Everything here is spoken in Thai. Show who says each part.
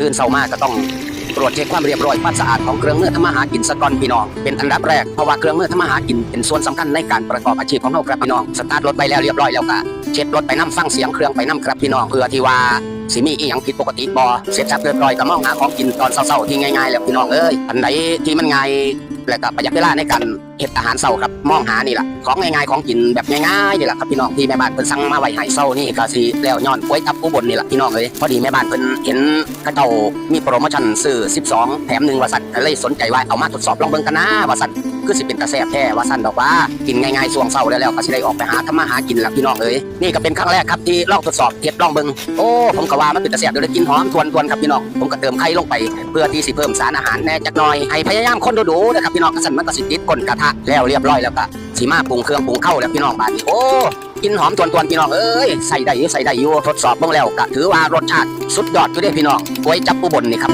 Speaker 1: ตื่นเช้ามาก็ต้องตรวจเช็คความเรียบร้อยความสะอาดของเครื่องมือทำมาหากินสะก่อนพี่น้องเป็นอันดับแรกเพราะว่าเครื่องมือทำมาหากินเป็นส่วนสำคัญในการประกอบอาชีพของเราครับพี่น้องสตาร์ทรถไปแล้วเรียบร้อยแล้วก็เช็ดรถไปน้ำฟังเสียงเครื่องไปน้ำครับพี่น้องเพื่อที่ว่าสิมีอีหยังผิดปกติบอเสร็จจากเรียบร้อยก็มองหาของกินตอนเศร้าๆที่ง่ายๆแล้วพี่น้องเอ้ยอันไหนที่มันง่าย และก็ประหยัดเวลาในการเฮ็ดอาหารเช้าครับมองหานี่แหละของง่ายๆของกินแบบง่ายๆนี่แหละครับพี่น้องที่แม่บ้านเพิ่นสั่งมาไว้ให้เช้านี่ก็สิแล้วย้อนก๋วยจับอุบลนี่แหละพี่น้องเอ้ยพอดีแม่บ้านเพิ่นเห็นเขาเจ้ามีโปรโมชั่นซื้อ12 แถมหนึ่งว่าสั่นก็เลยสนใจว่าเอามาทดสอบลองเบิ่งกันนะว่าสั่นคือสิเป็นตาแซ่บแท้ว่าสั่นดอกว่ากินง่ายๆช่วงเช้าแล้วแล้วก็สิได้ออกไปหาทำมาหากินล่ะพี่น้องเอ้ยนี่ก็เป็นครั้งแรกครับที่ลองทดสอบเฮ็ดลองเบิ่งโอ้ผมก็ว่ามันเป็นตาแซ่บเดี๋ยวได้กินหอมทวนๆครับพี่น้องผมก็เติมไข่ลงไป เพื่อที่สิเพิ่มสารอาหารแน่จักหน่อยให้พยายามคนดูๆนะครับพี่น้องกระสันมันก็สิติดก้นกระทะแล้วเรียบร้อยแล้วก็สีมาปรุงเครื่องปรุงเข้าแล้วพี่น้องบาดนี้โอ้กินหอมทวนชวนพี่น้องเอ้ยใส่ได้ยุใส่ได้อยู่ทดสอบเบิ่งแล้วก็ถือว่ารสชาติสุดยอดอยู่เด้พี่น้องก๋วยจับอุบลนี่ครับ